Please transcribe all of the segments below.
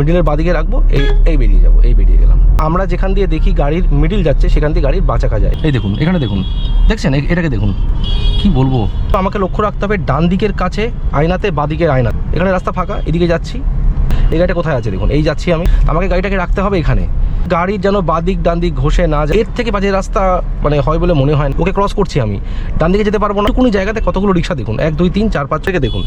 মিডিলের বাদিকে রাখব এই এই বেরিয়ে যাব এই বেরিয়ে গেলাম। আমরা যেখান দিয়ে দেখি গাড়ির মিডিল যাচ্ছে সেখান দিয়ে গাড়ির বাঁচাকা যায়। এই দেখুন এখানে দেখুন। দেখছেন? এটাকে দেখুন। কি বলব? তো আমাকে লক্ষ্য রাখতে হবে ডান দিকের কাছে আয়নাতে বাদিকের আয়না এখানে রাস্তা ফাঁকা এদিকে যাচ্ছি। এই গাড়িটা কোথায় আছে দেখুন এই যাচ্ছি আমি। আমাকে গাড়িটাকে রাখতে হবে এখানে। গাড়ির যেন বাদিক ডান দিক ঘষে না যায়। এর থেকে বাজে রাস্তা মানে হয় বলে মনে হয়। ওকে ক্রস করছি আমি। ডান দিকে যেতে পারব না। কোনো জায়গাতে কতগুলো রিক্সা দেখুন? এক, দুই, তিন, চার, পাঁচ থেকে দেখুন।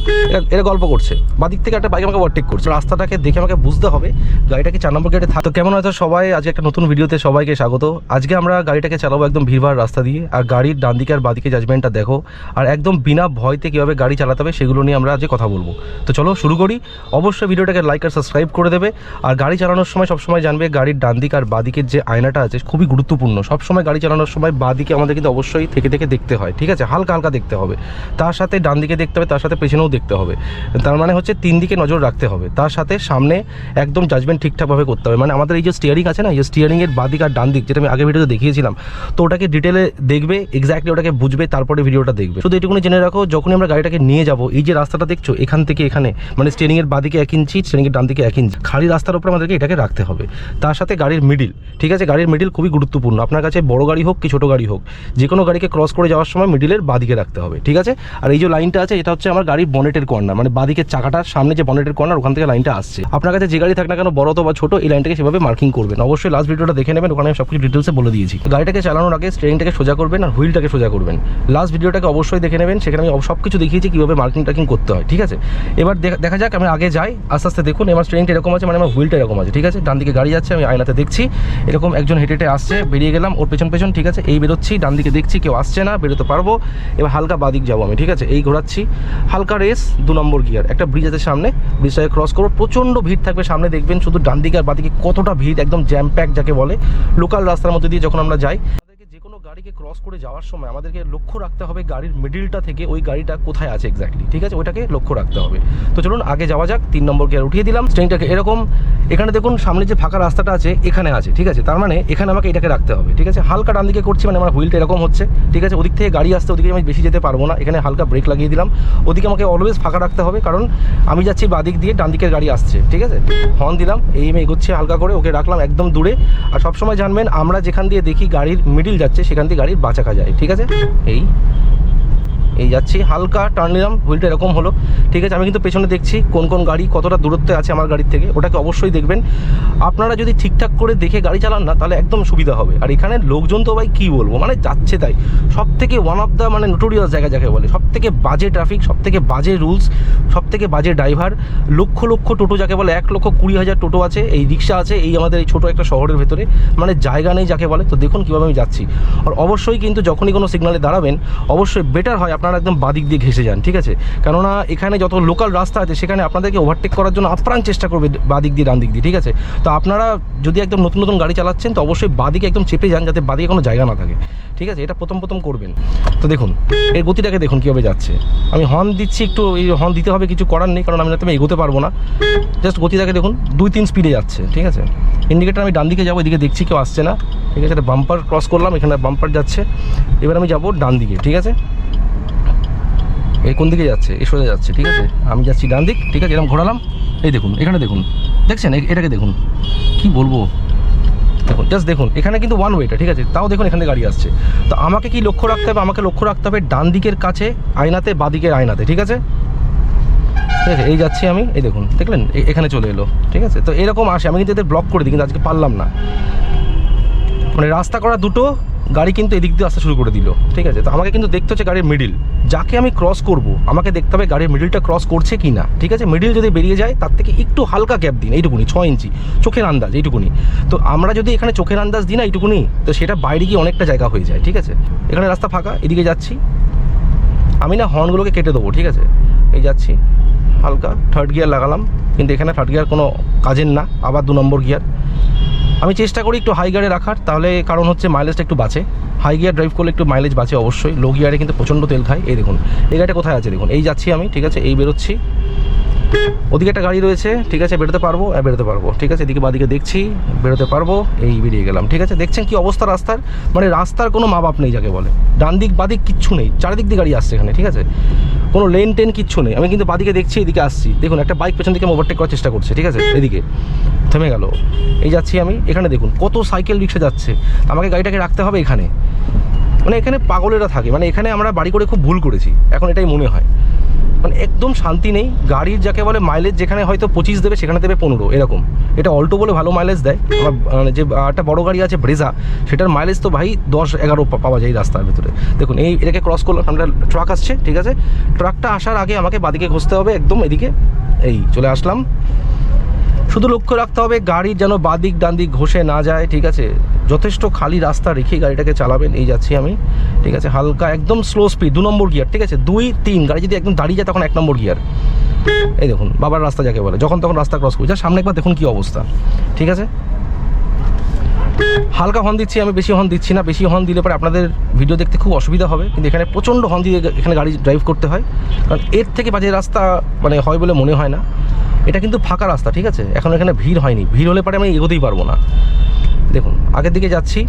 এরা গল্প করছে। বাদিক থেকে একটা বাইক আমাকে ওভারটেক করছে। রাস্তাটাকে দেখে আমাকে বুঝতে হবে, গাড়িটাকে চার নম্বর গেটে থাকতো কেমন হয়তো সবাই? আজকে একটা নতুন ভিডিওতে সবাইকে স্বাগত। আজকে আমরা গাড়িটাকে চালাবো একদম ভিড়ভাড় রাস্তা দিয়ে। আর গাড়ির ডান দিকে আর বাদিকে জাজমেন্টটা দেখো। আর একদম বিনা ভয়তে কীভাবে গাড়ি চালাতে হবে সেগুলো নিয়ে আমরা আজকে কথা বলব। তো চলো শুরু করি। অবশ্যই ভিডিওটাকে লাইক আর সাবস্ক্রাইব করে দেবে। আর গাড়ি চালানোর সময় সবসময় জানবে গাড়ির ডান দিক আর বাদিকের যে আয়নাটা আছে খুবই গুরুত্বপূর্ণ। সবসময় গাড়ি চালানোর সময় বাদিকে আমাদের কিন্তু অবশ্যই থেকে থেকে দেখতে হয়, ঠিক আছে? হালকা হালকা দেখতে হবে। তার সাথে ডান দিকে দেখতে হবে, তার সাথে পেছনেও দেখতে হবে। তার মানে হচ্ছে তিন দিকে নজর রাখতে হবে। তার সাথে সামনে একদম জাজমেন্ট ঠিকঠাকভাবে করতে হবে। মানে আমাদের এই যে স্টিয়ারিং আছে না, এই স্টিয়ারিংয়ের বাদিক আর ডান দিক, যেটা আমি আগে ভিডিওতে দেখিয়েছিলাম, তো ওটাকে ডিটেলে দেখবে এক্স্যাক্টলি ওটাকে বুঝবে, তারপরে ভিডিওটা দেখবে। শুধু এটুকুনি জেনে রাখো, যখনই আমরা গাড়িটাকে নিয়ে যাব, এই যে রাস্তাটা দেখছ, এখান থেকে এখানে মানে স্টিয়ারিংয়ের বাদিকে এক ইঞ্চি স্টিয়ারিংয়ের ডান দিকে এক ইঞ্চি, খালি রাস্তার উপরে আমাদেরকে এটাকে রাখতে হবে। তার সাথে গাড়ির মিডিল ঠিক আছে? গাড়ির মিডিল খুবই গুরুত্বপূর্ণ। আপনার কাছে বড় গাড়ি হোক কি ছোটো গাড়ি হোক, যে কোনো গাড়িকে ক্রস করে যাওয়ার সময় মিডিলের বাদিকে রাখতে হবে, ঠিক আছে? আর এই যে লাইনটা আছে, এটা হচ্ছে আমার গাড়ির বনেটের কর্নার মানে বাদিকের চাকাটার সামনে যে বনেটের কর্নার ওখান থেকে লাইনটা আসছে। আপনার কাছে যে গাড়ি থাক না কেন, বড় বা ছোট, এই লাইনটাকে সেভাবে মার্কিং করবেন। অবশ্যই লাস্ট ভিডিওটা দেখে নেবেন, ওখানে আমি সব কিছু ডিটেলসে বলে দিয়েছি। গাড়িটাকে চালানোর আগে স্ট্রেনটাকে সোজা করবেন আর হুইলটাকে সোজা করবেন। লাস্ট ভিডিওটাকে অবশ্যই দেখে নেবেন, সেখানে আমি সব কিছু দেখিয়েছি, কীভাবে মার্কিং টার্কিং করতে হয়, ঠিক আছে? এবার দেখা- যাক, আমি আগে যাই, আস্তে আস্তে দেখুন আমার স্ট্রেনটা এরকম আছে মানে আমার হুইলটা এরকম আছে, ঠিক আছে? ডান দিকে গাড়ি যাচ্ছে, আমি আয়নাতে দেখছি। এরকম একজন হেঁটে হেঁটে আসছে, বেরিয়ে গেলাম, ওর পেছন পেছন, ঠিক আছে, এই বেরোচ্ছি ডান দিকে দেখছি কেউ আসছে না, বেরোতে পারব। এবার হালকা বাদিক যাব আমি, ঠিক আছে, এই ঘোরাচ্ছি। হালকা রেস দু নম্বর গিয়ার একটা ব্রিজ আছে সামনে ব্রিজটাকে ক্রস করব। প্রচণ্ড ভিড় থাকবে সামনে, দেখবেন শুধু ডান দিকে আর বাদিকে কতটা ভিড়, একদম জ্যাম প্যাক যাকে বলে লোকাল রাস্তার মধ্যে দিয়ে যখন আমরা যাই। গাড়িকে ক্রস করে যাওয়ার সময় আমাদেরকে লক্ষ্য রাখতে হবে গাড়ির মিডিলটা থেকে ওই গাড়িটা কোথায় আছে এক্স্যাক্টলি ঠিক আছে? ওইটাকে লক্ষ্য রাখতে হবে। তো চলুন, আগে যাওয়া যাক, তিন নম্বর গিয়ার উঠিয়ে দিলাম। স্ট্রেনটাকে এরকম, এখানে দেখুন, সামনে যে ফাঁকা রাস্তাটা আছে, এখানে আছে, ঠিক আছে? তার মানে এখানে আমাকে এটাকে রাখতে হবে, ঠিক আছে? হালকা ডান দিকে করছি মানে আমার হুইলটা এরকম হচ্ছে, ঠিক আছে? ওদিক থেকে গাড়ি আসতে ওদিকে আমি বেশি যেতে পারব না। এখানে হালকা ব্রেক লাগিয়ে দিলাম। ওদিকে আমাকে অলওয়েজ ফাঁকা রাখতে হবে, কারণ আমি যাচ্ছি বাদিক দিয়ে, ডান দিকের গাড়ি আসছে, ঠিক আছে? হর্ন দিলাম এই আমি এগোচ্ছি হালকা করে, ওকে রাখলাম একদম দূরে। আর সবসময় জানবেন, আমরা যেখান দিয়ে দেখি গাড়ির মিডিল যাচ্ছে, সেখান দিয়ে গাড়ির বাঁচাকা যায় ঠিক আছে? এই এই যাচ্ছি। হালকা টার্ন নিলাম হুইলটা এরকম হলো। ঠিক আছে, আমি কিন্তু পেছনে দেখছি কোন কোন গাড়ি কতটা দূরত্বে আছে আমার গাড়ির থেকে। ওটাকে অবশ্যই দেখবেন। আপনারা যদি ঠিকঠাক করে দেখে গাড়ি চালান না, তাহলে একদম সুবিধা হবে। আর এখানে লোকজন তো ভাই কী বলব? মানে যাচ্ছে তাই। সব থেকে ওয়ান অফ দ্য মানে নোটোরিয়াস জায়গা যাকে বলে সব থেকে বাজে ট্রাফিক সব থেকে বাজে রুলস সব থেকে বাজে ড্রাইভার লক্ষ লক্ষ টোটো যাকে বলে, এক লক্ষ কুড়ি হাজার টোটো আছে, এই রিক্সা আছে, এই আমাদের এই ছোটো একটা শহরের ভেতরে। মানে জায়গা নেই যাকে বলে। তো দেখুন কীভাবে আমি যাচ্ছি। আর অবশ্যই কিন্তু যখনই কোনো সিগনালে দাঁড়াবেন, অবশ্যই বেটার হয় আপনারা একদম বাদিক দিয়ে ঘেসে যান, ঠিক আছে? কেননা এখানে যত লোকাল রাস্তা আছে, সেখানে আপনাদেরকে ওভারটেক করার জন্য আপ্রাণ চেষ্টা করবে বাদিক দিয়ে ডান দিক দিয়ে, ঠিক আছে? তো আপনারা যদি একদম নতুন নতুন গাড়ি চালাচ্ছেন, তো অবশ্যই বাদিকে একদম চেপে যান যাতে বাদিকে কোনো জায়গা না থাকে, ঠিক আছে? এটা প্রথম প্রথম করবেন। তো দেখুন, এর গতিটাকে দেখুন কীভাবে যাচ্ছে। আমি হর্ন দিচ্ছি একটু, এই হর্ন দিতে হবে, কিছু করার নেই, কারণ আমি না এগোতে পারব না। জাস্ট গতিটাকে দেখুন, দুই, তিন স্পিডে যাচ্ছে, ঠিক আছে? ইন্ডিকেটার আমি ডান দিকে যাব, এদিকে দেখছি কেউ আসছে না, ঠিক আছে? বাম্পার ক্রস করলাম, এখানে বাম্পার যাচ্ছে। এবার আমি যাব ডান দিকে, ঠিক আছে? এই কোন দিকে যাচ্ছে? এ সোজা যাচ্ছে ঠিক আছে? আমি যাচ্ছি ডান দিক ঠিক আছে? এরকম ঘোরালাম। এই দেখুন এখানে দেখুন। দেখছেন? এটাকে দেখুন। কি বলব? দেখুন জাস্ট দেখুন এখানে কিন্তু ওয়ান ওয়েটা ঠিক আছে? তাও দেখুন এখানে গাড়ি আসছে। তো আমাকে কি লক্ষ্য রাখতে হবে? আমাকে লক্ষ্য রাখতে হবে ডান দিকের কাছে আয়নাতে বাদিকের আয়নাতে ঠিক আছে? ঠিক আছে এই যাচ্ছি আমি এই দেখুন দেখলেন? এখানে চলে এলো ঠিক আছে? তো এরকম আসে আমি কিন্তু এদের ব্লক করে দিই কিন্তু আজকে পারলাম না। মানে রাস্তা করা দুটো গাড়ি কিন্তু এদিক দিয়ে আসতে শুরু করে দিল, ঠিক আছে? তো আমাকে কিন্তু দেখতে হচ্ছে গাড়ির মিডিল যাকে আমি ক্রস করব, আমাকে দেখতে হবে গাড়ির মিডিলটা ক্রস করছে কি না ঠিক আছে? মিডিল যদি বেরিয়ে যায়, তার থেকে একটু হালকা গ্যাপ দিন, এইটুকুনি ছ ইঞ্চি, চোখের আন্দাজ, এইটুকুনি। তো আমরা যদি এখানে চোখের আন্দাজ দিই না এইটুকুনি, তো সেটা বাইরে গিয়ে অনেকটা জায়গা হয়ে যায়, ঠিক আছে? এখানে রাস্তা ফাঁকা, এদিকে যাচ্ছি। আমি না হর্নগুলোকে কেটে দেবো, ঠিক আছে? এই যাচ্ছি, হালকা থার্ড গিয়ার লাগালাম, কিন্তু এখানে থার্ড গিয়ার কোনো কাজের না, আবার দু নম্বর গিয়ার আমি চেষ্টা করি একটু হাই গিয়ারে রাখার, তাহলে কারণ হচ্ছে মাইলেজটা একটু বাঁচে। হাই গিয়ার ড্রাইভ করলে একটু মাইলেজ বাঁচে অবশ্যই। লো গিয়ারে কিন্তু প্রচণ্ড তেল খায়। এই দেখুন, এই গাড়িটা কোথায় আছে দেখুন। এই যাচ্ছি আমি, ঠিক আছে? এই বেরোচ্ছি। ওদিকে একটা গাড়ি রয়েছে, ঠিক আছে, বেরোতে পারব হ্যাঁ বেরোতে পারব, ঠিক আছে, এদিকে বাদিকে দেখছি, বেরোতে পারব, এই বেরিয়ে গেলাম, ঠিক আছে, দেখছেন কি অবস্থা রাস্তার? মানে রাস্তার কোনো মা বাপ নেই যাকে বলে, ডান দিক বাদিক কিচ্ছু নেই, চারিদিক দিয়ে গাড়ি আসছে এখানে, ঠিক আছে, কোনো লেন টেন কিচ্ছু নেই, আমি কিন্তু বাদিকে দেখছি, এদিকে আসছি, দেখুন একটা বাইক পেছন দিকে ওভারটেক করার চেষ্টা করছে, ঠিক আছে, এদিকে, থেমে গেল, এই যাচ্ছি আমি, এখানে দেখুন কত সাইকেল রিক্সা যাচ্ছে, আমাকে গাড়িটাকে রাখতে হবে এখানে মানে এখানে পাগলেরা থাকে মানে এখানে আমরা বাড়ি করে খুব ভুল করেছি, এখন এটাই মনে হয় মানে একদম শান্তি নেই। গাড়ির যাকে বলে মাইলেজ যেখানে হয়তো পঁচিশ দেবে, সেখানে দেবে পনেরো, এরকম। এটা অল্টো বলে ভালো মাইলেজ দেয়। আমার মানে যে একটা বড় গাড়ি আছে ব্রেজা সেটার মাইলেজ তো ভাই দশ, এগারো পাওয়া যায় এই রাস্তার ভিতরে। দেখুন, এই এটাকে ক্রস করলাম আমরা ট্রাক আসছে, ঠিক আছে? ট্রাকটা আসার আগে আমাকে বাদিকে ঘষতে হবে, একদম এদিকে। এই, চলে আসলাম। শুধু লক্ষ্য রাখতে হবে গাড়ির যেন বাদিক ডান দিক ঘষে না যায়, ঠিক আছে? যথেষ্ট খালি রাস্তা রেখে গাড়িটাকে চালাবেন, এই যাচ্ছি আমি, ঠিক আছে? হালকা একদম স্লো স্পিড দু নম্বর গিয়ার ঠিক আছে? দুই, তিন, গাড়ি যদি একদম দাঁড়িয়ে যায় তখন এক নম্বর গিয়ার এই দেখুন, বাবার রাস্তা যাকে বলে, যখন তখন রাস্তা ক্রস করছে সামনে একবার দেখুন কি অবস্থা, ঠিক আছে? হালকা হর্ন দিচ্ছি, আমি বেশি হর্ন দিচ্ছি না, বেশি হর্ন দিলে পরে আপনাদের ভিডিও দেখতে খুব অসুবিধা হবে, কিন্তু এখানে প্রচণ্ড হর্ন দিয়ে এখানে গাড়ি ড্রাইভ করতে হয়, কারণ এর থেকে বাজে রাস্তা মানে হয় বলে মনে হয় না। এটা কিন্তু ফাঁকা রাস্তা, ঠিক আছে? এখন এখানে ভিড় হয়নি। ভিড় হলে পরে আমি এগোতেই পারব না। দেখুন, আগের দিকে যাচ্ছি,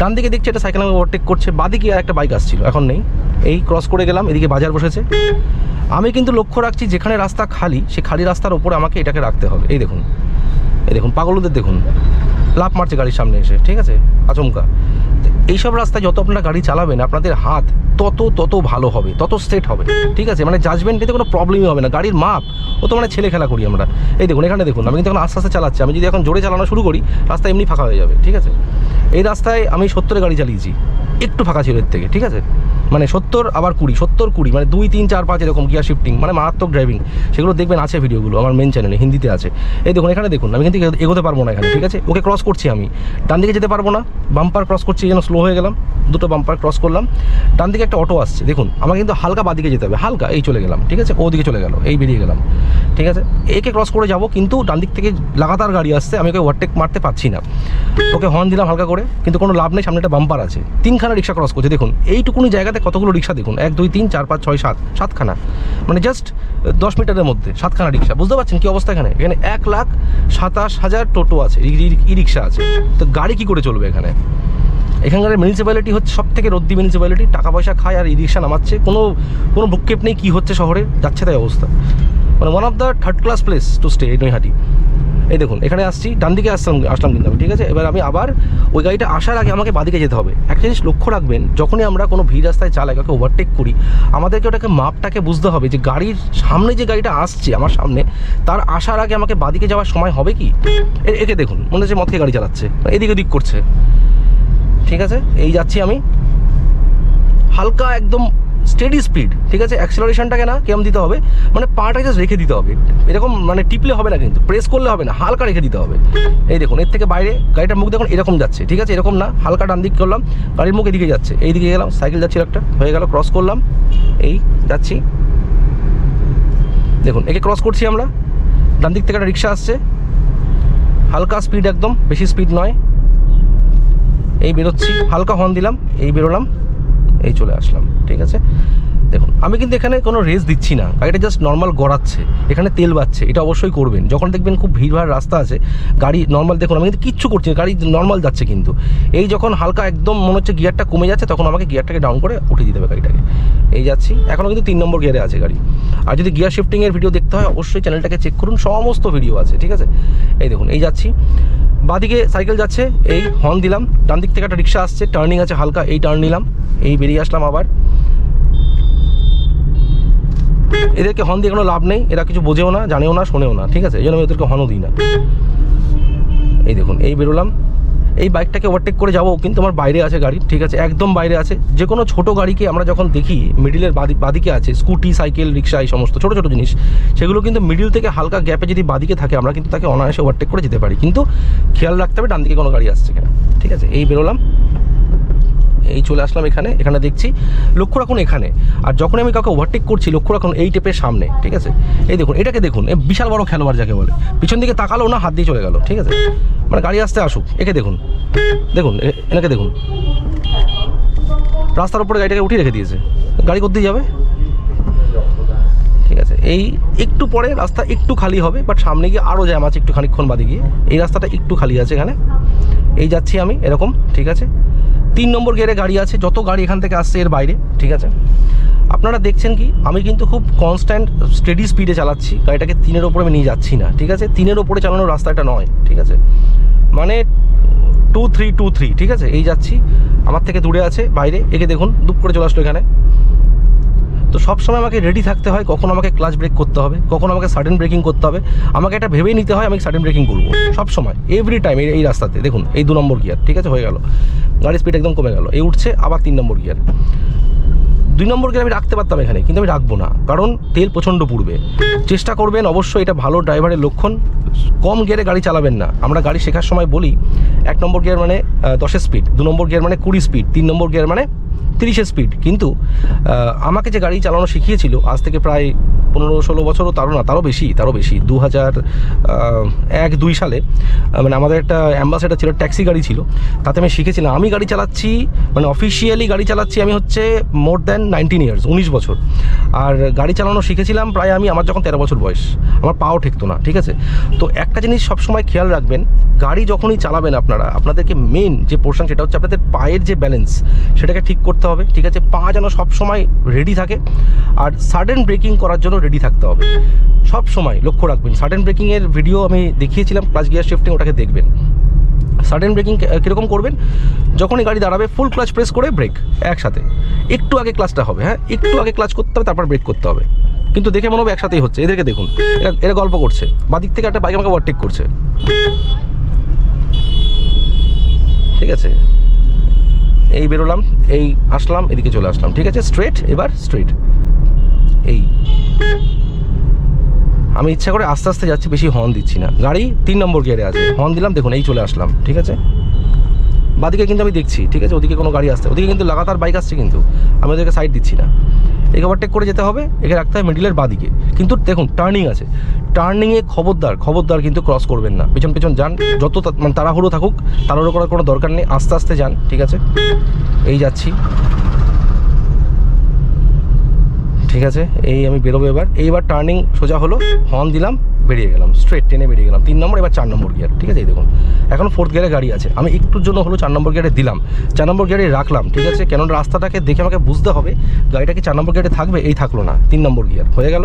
ডান দিকে দেখছি একটা সাইকেল আমাকে ওভারটেক করছে, বাদিকে আর একটা বাইক আসছিল, এখন নেই। এই ক্রস করে গেলাম, এদিকে বাজার বসেছে। আমি কিন্তু লক্ষ্য রাখছি, যেখানে রাস্তা খালি, সে খালি রাস্তার ওপরে আমাকে এটাকে রাখতে হবে। এই দেখুন এই দেখুন, পাগলদের দেখুন লাভ মারছে গাড়ির সামনে এসে, ঠিক আছে? আচমকা। এইসব রাস্তায় যত আপনারা গাড়ি চালাবেন, আপনাদের হাত তত তত ভালো হবে, তত স্ট্রেট হবে। ঠিক আছে? মানে জাজমেন্ট কোনো প্রবলেমই হবে না। গাড়ির মাপ, ও তো মানে ছেলে খেলা করি আমরা। এই দেখুন, এখানে দেখুন, আমি কিন্তু এখন আস্তে আস্তে চালাচ্ছি। আমি যদি এখন জোরে চালানো শুরু করি, রাস্তা এমনি ফাঁকা হয়ে যাবে। ঠিক আছে? এই রাস্তায় আমি সত্তরে গাড়ি চালিয়েছি। একটু ফাঁকা ছিল এর থেকে। ঠিক আছে? মানে সত্তর আবার কুড়ি, সত্তর কুড়ি মানে দুই, তিন, চার, পাঁচ এরকম গিয়ার শিফটিং মানে মারাত্মক ড্রাইভিং সেগুলো দেখবেন আছে ভিডিওগুলো আমার মেন চ্যানেলে হিন্দিতে আছে। এই দেখুন, এখানে দেখুন, আমি কিন্তু এগোতে পারব না এখানে, ঠিক আছে? ওকে ক্রস করছি আমি। ডান দিকে যেতে পারব না বাম্পার ক্রস করছি যেন স্লো হয়ে গেলাম, দুটো বাম্পার ক্রস করলাম। ডান দিকে একটা অটো আসছে, দেখুন, আমাকে কিন্তু হালকা বাদিকে যেতে হবে, হালকা, এই চলে গেলাম, ঠিক আছে? ওদিকে চলে গেল, এই বেরিয়ে গেলাম, ঠিক আছে? একে ক্রস করে যাব, কিন্তু ডান দিক থেকে লাগাতার গাড়ি আসছে, আমি ওকে ওভারটেক মারতে পারছি না। ওকে হর্ন দিলাম হালকা করে, কিন্তু কোনো লাভ নেই, সামনে একটা বাম্পার আছে। তিনখানা রিক্সা ক্রস করছে, দেখুন, এইটুকুনি জায়গাতে কতগুলো রিক্সা দেখুন? এক, দুই, তিন, চার, পাঁচ, ছয়, সাত, সাতখানা। মানে জাস্ট দশ মিটারের মধ্যে সাতখানা রিক্সা। বুঝতে পারছেন কি অবস্থা এখানে? এখানে এক লাখ সাতাশ হাজার টোটো আছে, ই রিক্সা আছে। তো গাড়ি কি করে চলবে এখানে? এখানকার মিউনিসিপ্যালিটি হচ্ছে সব থেকে রদ্দি মিউনিসিপ্যালিটি টাকা পয়সা খায় আর ই রিক্সা নামাচ্ছে। কোনো কোনো ভূক্ষেপ নেই কী হচ্ছে শহরে? যাচ্ছে তাই অবস্থা। মানে one of the third class place to stay Naihati. এই দেখুন, এখানে আসছি ডান দিকে আসলাম আসলাম কিন্তু আমি, ঠিক আছে? এবার আমি আবার ওই গাড়িটা আসার আগে আমাকে বাদিকে যেতে হবে। একটা জিনিস লক্ষ্য রাখবেন, যখনই আমরা কোনো ভিড় রাস্তায় চালাই, কাউকে ওভারটেক করি, আমাদেরকে ওটাকে মাপটাকে বুঝতে হবে যে গাড়ির সামনে যে গাড়িটা আসছে আমার সামনে, তার আসার আগে আমাকে বাদিকে যাওয়ার সময় হবে কি? একে দেখুন, মনে হচ্ছে খেয়ে গাড়ি চালাচ্ছে এদিক ওদিক করছে। ঠিক আছে? এই যাচ্ছি আমি। হালকা একদম স্টেডি স্পিড ঠিক আছে? অ্যাক্সেলারেশনটাকে না কেমন দিতে হবে? মানে পাটাকে জাস্ট রেখে দিতে হবে। এরকম মানে টিপলে হবে না কিন্তু প্রেস করলে হবে না, হালকা রেখে দিতে হবে। এই দেখুন, এর থেকে বাইরে গাড়িটার মুখ দেখুন, এরকম যাচ্ছে, ঠিক আছে? এরকম না, হালকা ডান দিক করলাম, গাড়ির মুখ এদিকে যাচ্ছে এই দিকে গেলাম, সাইকেল যাচ্ছিল একটা, হয়ে গেল ক্রস করলাম, এই যাচ্ছি। দেখুন, একে ক্রস করছি আমরা, ডান দিক থেকে একটা রিক্সা আসছে, হালকা স্পিড একদম, বেশি স্পিড নয়। এই বেরোচ্ছি, হালকা হর্ন দিলাম, এই বেরোলাম। এই চলে আসলাম, ঠিক আছে? দেখুন, আমি কিন্তু এখানে কোনো রেস দিচ্ছি না গাড়িটা জাস্ট নর্মাল গড়াচ্ছে, এখানে তেল বাচ্ছে এটা অবশ্যই করবেন। যখন দেখবেন খুব ভিড়ভাড় রাস্তা আছে, গাড়ি নর্মাল দেখুন, আমি কিন্তু কিচ্ছু করছি না, গাড়ি নর্মাল যাচ্ছে কিন্তু। এই যখন হালকা একদম মনে হচ্ছে গিয়ারটা কমে যাচ্ছে, তখন আমাকে গিয়ারটাকে ডাউন করে উঠে দিতে হবে গাড়িটাকে। এই যাচ্ছি এখনও কিন্তু তিন নম্বর গিয়ারে আছে গাড়ি। আর যদি গিয়ার শিফটিংয়ের ভিডিও দেখতে হয়, অবশ্যই চ্যানেলটাকে চেক করুন, সমস্ত ভিডিও আছে, ঠিক আছে? এই দেখুন, এই যাচ্ছি। বাদিকে সাইকেল যাচ্ছে, এই হর্ন দিলাম ডান দিক থেকে একটা রিক্সা আসছে টার্নিং আছে হালকা, এই টার্ন নিলাম, এই বেরিয়ে আসলাম আবার। এদেরকে হর্ন দিয়ে কোনো লাভ নেই, এরা কিছু বোঝেও না, জানেও না, শোনেও না, ঠিক আছে? এই জন্য আমি ওদেরকে হর্নও দিই না। এই দেখুন, এই বেরোলাম এই বাইকটাকে ওভারটেক করে যাব, কিন্তু আমার বাইরে আছে গাড়ি, ঠিক আছে? একদম বাইরে আছে। যে কোনো ছোটো গাড়িকে আমরা যখন দেখি মিডিলের বাদি বাদিকে আছে, স্কুটি, সাইকেল, রিক্সা, এই সমস্ত ছোটো ছোটো জিনিস, সেগুলো কিন্তু মিডিল থেকে হালকা গ্যাপে যদি বাদিকে থাকে, আমরা কিন্তু তাকে অনায়াসে ওভারটেক করে যেতে পারি। কিন্তু খেয়াল রাখতে হবে ডান দিকে কোনো গাড়ি আসছে কিনা। ঠিক আছে? এই বেরোলাম। এই চলে আসলাম এখানে এখানে দেখছি লক্ষ্য রাখুন এখানে। আর যখন আমি কাউকে ওভারটেক করছি, লক্ষ্য রাখুন এই টেপের সামনে, ঠিক আছে? এই দেখুন, এটাকে দেখুন বিশাল বড় খেলোয়াড় যাকে বলে। পিছন দিকে তাকালো না, হাত দিয়ে চলে গেল, ঠিক আছে? মানে গাড়ি আসতে আসুক, একে দেখুন। দেখুন এনাকে দেখুন। রাস্তার উপরে গাড়িটাকে উঠিয়ে রেখে দিয়েছে। গাড়ি করতেই যাবে? ঠিক আছে, এই একটু পরে রাস্তা একটু খালি হবে বাট সামনে গিয়ে আরও জ্যাম আছে একটু খানিক্ষণ বাদে গিয়ে। এই রাস্তাটা একটু খালি আছে এখানে। এই যাচ্ছি আমি, এরকম, ঠিক আছে? তিন নম্বর গিয়ারে গাড়ি আছে, যত গাড়ি এখান থেকে আসছে এর বাইরে, ঠিক আছে? আপনারা দেখছেন কি, আমি কিন্তু খুব কনস্ট্যান্ট স্টেডি স্পিডে চালাচ্ছি, গাড়িটাকে তিনের ওপরে আমি নিয়ে যাচ্ছি না, ঠিক আছে? তিনের ওপরে চালানোর রাস্তাটা নয়, ঠিক আছে? মানে টু থ্রি টু থ্রি ঠিক আছে? এই যাচ্ছি, আমার থেকে দূরে আছে, বাইরে, একে দেখুন, দুপ করে চলে আসলো এখানে। তো সবসময় আমাকে রেডি থাকতে হয় কখন আমাকে ক্লাচ ব্রেক করতে হবে, কখন আমাকে সাডেন ব্রেকিং করতে হবে। আমাকে এটা ভেবেই নিতে হয় আমি সাডেন ব্রেকিং করব। সবসময় এভরি টাইম এই রাস্তাতে। দেখুন, এই দু নম্বর গিয়ার ঠিক আছে? হয়ে গেল। গাড়ির স্পিড একদম কমে গেল। এই উঠছে আবার তিন নম্বর গিয়ার দুই নম্বর গিয়ার আমি রাখতে পারতাম এখানে, কিন্তু আমি রাখব না, কারণ তেল প্রচণ্ড পুড়বে। চেষ্টা করবেন অবশ্যই এটা ভালো ড্রাইভারের লক্ষণ, কম গিয়ারে গাড়ি চালাবেন না। আমরা গাড়ি শেখার সময় বলি, এক নম্বর গিয়ার মানে দশের স্পিড দু নম্বর গিয়ার মানে কুড়ি স্পিড তিন নম্বর গিয়ার মানে তিরিশের স্পিড কিন্তু আমাকে যে গাড়ি চালানো শিখিয়েছিল, আজ থেকে প্রায় পনেরো, ষোলো বছরও তারও না, তারও বেশি তারও বেশি, দু হাজার এক, দুই সালে মানে আমাদের একটা অ্যাম্বাসেডার ছিল, ট্যাক্সি গাড়ি ছিল, তাতে আমি শিখেছিলাম, আমি গাড়ি চালাচ্ছি মানে অফিসিয়ালি গাড়ি চালাচ্ছি আমি হচ্ছে মোর দ্যান নাইনটিন ইয়ার্স উনিশ বছর। আর গাড়ি চালানো শিখেছিলাম প্রায় আমি আমার যখন তেরো বছর বয়স। আমার পাও ঠেকতো না, ঠিক আছে? তো একটা জিনিস সবসময় খেয়াল রাখবেন, গাড়ি যখনই চালাবেন আপনারা, আপনাদেরকে মেন যে পোর্শন সেটা হচ্ছে আপনাদের পায়ের যে ব্যালেন্স সেটাকে ঠিক করতে হবে, ঠিক আছে? পা যেন সবসময় রেডি থাকে, আর সাডেন ব্রেকিং করার জন্য রেডি থাকতে হবে। সব সময় লক্ষ্য রাখবেন সাডেন ব্রেকিংয়ের ভিডিও আমি দেখিয়েছিলাম ক্লাস গিয়ার শিফটিং ওটাকে দেখবেন। সাডেন ব্রেকিং কীরকম করবেন? যখনই গাড়ি দাঁড়াবে ফুল ক্লাচ প্রেস করে ব্রেক একসাথে। একটু আগে ক্লাচটা হবে হ্যাঁ? একটু আগে ক্লাচ করতে হবে, তারপর ব্রেক করতে হবে। কিন্তু দেখে মনে হবে একসাথেই হচ্ছে। এদেরকে দেখুন, এরা এরা গল্প করছে। বাদিক থেকে একটা বাইক আমাকে ওভারটেক করছে। ঠিক আছে? এই বেরোলাম, এই আসলাম, এদিকে চলে আসলাম। ঠিক আছে? স্ট্রেট এবার স্ট্রেট এই। আমি ইচ্ছা করে আস্তে আস্তে যাচ্ছি, বেশি হর্ন দিচ্ছি না। গাড়ি তিন নম্বর গিয়ারে আছে। হর্ন দিলাম, দেখুন, এই চলে আসলাম, ঠিক আছে? বাদিকে কিন্তু আমি দেখছি, ঠিক আছে? ওদিকে কোনো গাড়ি আসছে, ওদিকে কিন্তু লাগাতার বাইক আসছে কিন্তু। আমি ওদেরকে সাইড দিচ্ছি না। একে ওভারটেক করে যেতে হবে, একে রাখতে হবে মিডিলের বাদিকে। কিন্তু দেখুন টার্নিং আছে। টার্নিংয়ে খবরদার খবরদার কিন্তু ক্রস করবেন না। পেছন পেছন যান, যত মানে তাড়াহুড়ো থাকুক, তাড়াহুড়ো করার কোনো দরকার নেই। আস্তে আস্তে যান, ঠিক আছে? এই যাচ্ছি। ঠিক আছে এই আমি বেরোবো এবার। এইবার টার্নিং সোজা হলো হর্ন দিলাম। বেরিয়ে গেলাম স্ট্রেট ট্রেনে বেরিয়ে গেলাম। তিন নম্বর, এবার চার নম্বর গিয়ার ঠিক আছে? এই দেখুন, এখন ফোর্থ গিয়ারে গাড়ি আছে। আমি একটুর জন্য হলো চার নম্বর গিয়ারে দিলাম। চার নম্বর গিয়ারে রাখলাম, ঠিক আছে? কেন রাস্তাটাকে দেখে আমাকে বুঝতে হবে, গাড়িটা কি চার নম্বর গিয়ারে থাকবে? এই থাকল না, তিন নম্বর গিয়ার হয়ে গেল।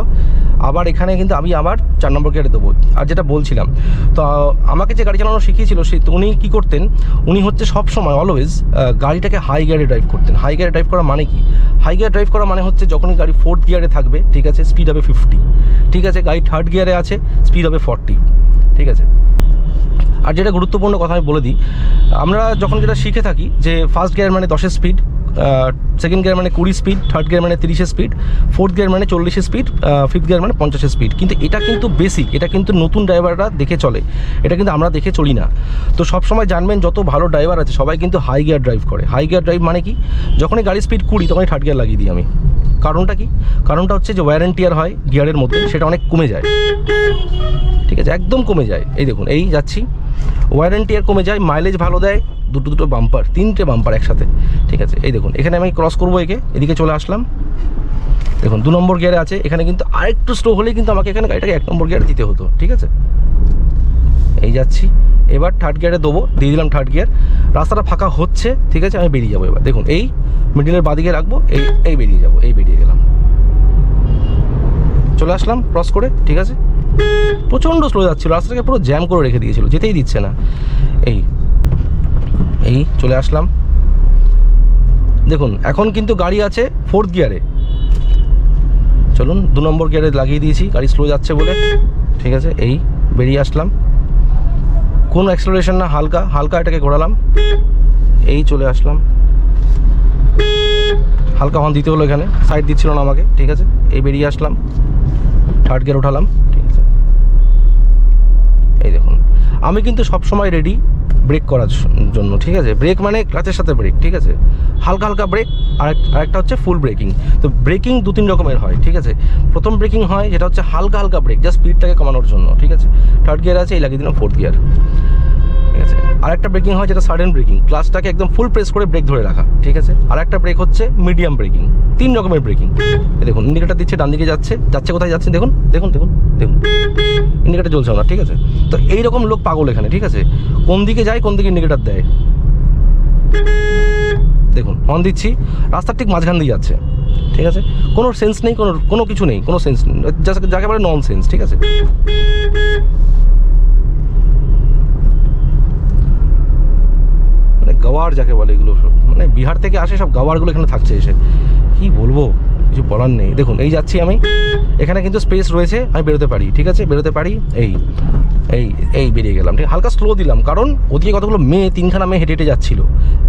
আবার এখানে কিন্তু আমি আবার চার নম্বর গিয়ারে দেবো। আর যেটা বলছিলাম, তো আমাকে যে গাড়ি চালানো শিখিয়েছিল, সে উনি কী করতেন, উনি হচ্ছে সব সময় অলওয়েজ গাড়িটাকে হাই গিয়ারে ড্রাইভ করতেন। হাই গিয়ারে ড্রাইভ করা মানে কি? হাই গিয়ার ড্রাইভ করা মানে হচ্ছে যখনই গাড়ি ফোর্থ গিয়ারে থাকবে, ঠিক আছে? স্পিড হবে ফিফটি ঠিক আছে? গাড়ি থার্ড গিয়ারে আছে স্পিড হবে ফর্টি ঠিক আছে? আর যেটা গুরুত্বপূর্ণ কথা আমি বলে দিই, আমরা যখন যেটা শিখে থাকি যে ফার্স্ট গিয়ার মানে দশের স্পিড সেকেন্ড গিয়ার মানে কুড়ি স্পিড থার্ড গিয়ার মানে তিরিশের স্পিড ফোর্থ গিয়ার মানে চল্লিশের স্পিড ফিফথ গিয়ার মানে পঞ্চাশের স্পিড কিন্তু এটা কিন্তু বেসিক এটা কিন্তু নতুন ড্রাইভাররা দেখে চলে। এটা কিন্তু আমরা দেখে চলি না। তো সবসময় জানবেন যত ভালো ড্রাইভার আছে, সবাই কিন্তু হাই গিয়ার ড্রাইভ করে। হাই গিয়ার ড্রাইভ মানে কি? যখনই গাড়ির স্পিড কুড়ি, তখনই থার্ড গিয়ার লাগিয়ে দিই আমি। কারণটা কি? কারণটা হচ্ছে যে ওয়ারেন্টিয়ার হয় গিয়ারের মধ্যে, সেটা অনেক কমে যায়। ঠিক আছে? একদম কমে যায়। এই দেখুন, এই যাচ্ছি। ওয়ারেন্টি আর কমে যায় মাইলেজ ভালো দেয়, দুটো দুটো বাম্পার তিনটে বাম্পার একসাথে। ঠিক আছে? এই দেখুন, এখানে আমি ক্রস করব একে, এদিকে চলে আসলাম। দেখুন, দু নম্বর গিয়ারে আছে, এখানে কিন্তু আরেকটু স্লো হলেই কিন্তু আমাকে এখানে গাড়িটাকে এক নম্বর গিয়ার দিতে হতো। ঠিক আছে? এই যাচ্ছি। এবার থার্ড গিয়ারে দেবো, দিয়ে দিলাম থার্ড গিয়ার রাস্তাটা ফাঁকা হচ্ছে, ঠিক আছে? আমি বেরিয়ে যাব এবার। দেখুন, এই মিডিলের বাদিকে রাখব, এই এই বেরিয়ে যাব, এই বেরিয়ে গেলাম। চলে আসলাম ক্রস করে, ঠিক আছে? প্রচণ্ড স্লো যাচ্ছিল, রাস্তাটাকে পুরো জ্যাম করে রেখে দিয়েছিল, যেতেই দিচ্ছে না। এই এই চলে আসলাম। দেখুন, এখন কিন্তু গাড়ি আছে ফোর্থ গিয়ারে চলুন, দু নম্বর গিয়ারে লাগিয়ে দিয়েছি, গাড়ি স্লো যাচ্ছে বলে। ঠিক আছে, এই, বেরিয়ে আসলাম। কোন অ্যাক্সেলারেশন না, হালকা হালকা এটাকে ঘোরালাম। এই চলে আসলাম। হালকা হর্ন দিতে হলো এখানে। সাইড দিচ্ছিল না আমাকে, ঠিক আছে? এই বেরিয়ে আসলাম। থার্ড গিয়ার উঠালাম, ঠিক আছে? এই দেখুন, আমি কিন্তু সব সময় রেডি ব্রেক করার জন্য, ঠিক আছে? ব্রেক মানে ক্লাচের সাথে ব্রেক ঠিক আছে? হালকা হালকা ব্রেক আর আরেকটা হচ্ছে ফুল ব্রেকিং তো ব্রেকিং দু তিন রকমের হয়, ঠিক আছে? প্রথম ব্রেকিং হয়, যেটা হচ্ছে হালকা হালকা ব্রেক জাস্ট স্পিডটাকে কমানোর জন্য, ঠিক আছে? থার্ড গিয়ার আছে, এই লাগিয়ে দিলাম ফোর্থ গিয়ার ঠিক আছে? আর একটা ব্রেকিং হয় যেটা সাডেন ব্রেকিং ক্লাসটাকে একদম ফুল প্রেস করে ব্রেক ধরে রাখা, ঠিক আছে? আর একটা ব্রেক হচ্ছে মিডিয়াম ব্রেকিং তিন রকমের ব্রেকিং দেখুন ইন্ডিকেটার দিচ্ছে ডান দিকে যাচ্ছে। যাচ্ছে কোথায় যাচ্ছে? দেখুন দেখুন দেখুন দেখুন। ইন্ডিকেটার জ্বলছে না ঠিক আছে? তো এইরকম লোক পাগল এখানে, ঠিক আছে? কোন দিকে যায়, কোন দিকে ইন্ডিকেটার দেয়? দেখুন হর্ন দিচ্ছি। রাস্তার ঠিক মাঝখান দিয়ে যাচ্ছে, ঠিক আছে? কোনো সেন্স নেই, কোনো কোনো কিছু নেই, কোনো সেন্স নেই। যাকে বলে নন সেন্স ঠিক আছে? গাওয়ার যাকে বলে এগুলো সব মানে বিহার থেকে আসে সব গাওয়ারগুলো এখানে থাকছে এসে। কি বলব? কিছু বলার নেই। দেখুন, এই যাচ্ছি আমি। এখানে কিন্তু স্পেস রয়েছে, আমি বেরোতে পারি, ঠিক আছে? বেরোতে পারি, এই এই এই বেরিয়ে গেলাম, ঠিক হালকা স্লো দিলাম, কারণ ওদিকে কতগুলো মেয়ে, তিনখানা মেয়ে হেঁটে হেঁটে যাচ্ছিল।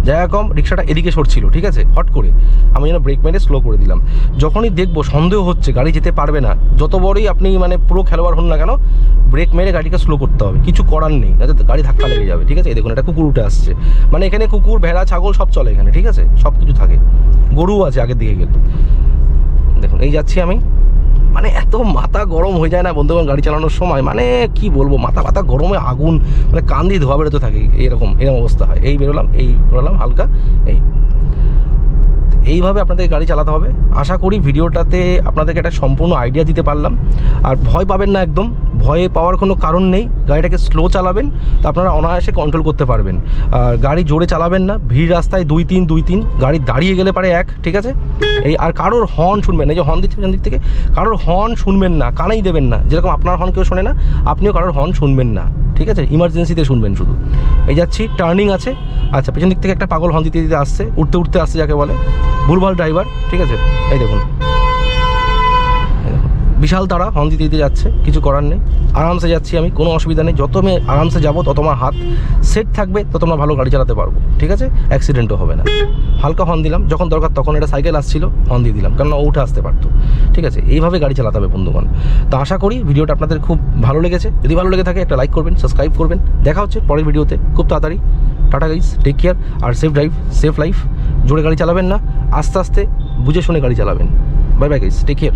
জায়গা কম রিক্সাটা এদিকে সরছিল, ঠিক আছে? হট করে। আমি যেন ব্রেক মেরে স্লো করে দিলাম। যখনই দেখব, সন্দেহ হচ্ছে, গাড়ি যেতে পারবে না। যত বড়ই আপনি মানে পুরো খেলোয়াড় হন না কেন ব্রেক মেরে গাড়িকে স্লো করতে হবে। কিছু করার নেই, যাতে গাড়ি ধাক্কা লেগে যাবে, ঠিক আছে? এই দেখুন, একটা কুকুর উঠে আসছে। মানে এখানে কুকুর, ভেড়া, ছাগল সব চলে এখানে, ঠিক আছে? সব কিছু থাকে। গরু আছে আগের দিকে গেলে। দেখুন, এই যাচ্ছি আমি। মানে এত মাথা গরম হয়ে যায় না বন্ধুগণ গাড়ি চালানোর সময়? মানে কি বলব, মাথা মাথা গরমে আগুন মানে কান দিয়ে ধোয়া বেরোতে থাকে, এরকম এরকম অবস্থা হয়। এই বেরোলাম এই বেরোলাম, হালকা, এই। এইভাবে আপনাদের গাড়ি চালাতে হবে। আশা করি ভিডিওটাতে আপনাদেরকে একটা সম্পূর্ণ আইডিয়া দিতে পারলাম। আর ভয় পাবেন না একদম। ভয়ে পাওয়ার কোনো কারণ নেই, গাড়িটাকে স্লো চালাবেন, তো আপনারা অনায়াসে কন্ট্রোল করতে পারবেন। আর গাড়ি জোরে চালাবেন না, ভিড় রাস্তায় দুই তিন দুই তিন, গাড়ি দাঁড়িয়ে গেলে পারে এক, ঠিক আছে? এই আর কারোর হর্ন শুনবেন না, এই যে হর্ন দিচ্ছে দিক থেকে, কারোর হর্ন শুনবেন না, কানেই দেবেন না, যেরকম আপনার হর্ন কেউ শোনে না, আপনিও কারোর হর্ন শুনবেন না, ঠিক আছে? ইমার্জেন্সিতে শুনবেন শুধু। এই যাচ্ছি টার্নিং আছে। আচ্ছা পেছন দিক থেকে একটা পাগল হর্ন দিতে দিতে আসছে, উঠতে উঠতে আসছে যাকে বলে, ভুলভাল ড্রাইভার ঠিক আছে? এই দেখুন। বিশাল তারা হর্ন দিতে দিতে যাচ্ছে, কিছু করার নেই। আরামসে যাচ্ছি আমি, কোনো অসুবিধা নেই। যত আমি আরামসে যাব, তত আমার হাত সেট থাকবে, তত আমরা ভালো গাড়ি চালাতে পারব, ঠিক আছে? অ্যাক্সিডেন্টও হবে না। হালকা হর্ন দিলাম, যখন দরকার তখন একটা সাইকেল আসছিল হর্ন দিয়ে দিলাম কারণ ও উঠে আসতে পারতো, ঠিক আছে? এইভাবে গাড়ি চালাতে হবে, বন্ধুগণ। তো আশা করি ভিডিওটা আপনাদের খুব ভালো লেগেছে। যদি ভালো লেগে থাকে, একটা লাইক করবেন সাবস্ক্রাইব করবেন। দেখা হচ্ছে পরের ভিডিওতে। খুব তাড়াতাড়ি। টাটা গাইস টেক কেয়ার আর সেফ ড্রাইভ সেফ লাইফ জোরে গাড়ি চালাবেন না, আস্তে আস্তে বুঝে শুনে গাড়ি চালাবেন। Bye bye guys take care